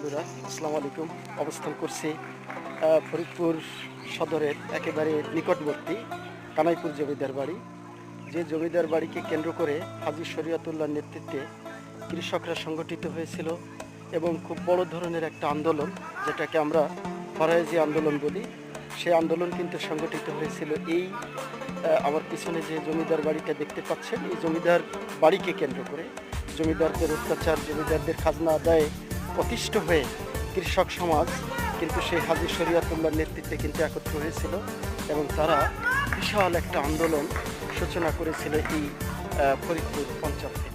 বন্ধুরা, আসসালামু আলাইকুম। অবস্থান করছি ফরিদপুর সদরের একেবারে নিকটবর্তী কানাইপুর জমিদার বাড়ি। যে জমিদার বাড়িকে কেন্দ্র করে হাজি শরিয়তুল্লাহর নেতৃত্বে কৃষকরা সংগঠিত হয়েছিল এবং খুব বড় ধরনের একটা আন্দোলন, যেটাকে আমরা ফরাইজি আন্দোলন বলি। সেই আন্দোলন কিন্তু সংগঠিত হয়েছিল এই আমার পিছনে যে জমিদার বাড়িটা দেখতে পাচ্ছেন, এই জমিদার বাড়িকে কেন্দ্র করে। জমিদারদের অত্যাচার, জমিদারদের খাজনা আদায়ে অতিষ্ঠ হয়ে কৃষক সমাজ, কিন্তু সেই হাজি শরিয়াতুল্লার নেতৃত্বে কিন্তু একত্র হয়েছিল এবং তারা বিশাল একটা আন্দোলন সূচনা করেছিল এই ফরিদপুর অঞ্চলে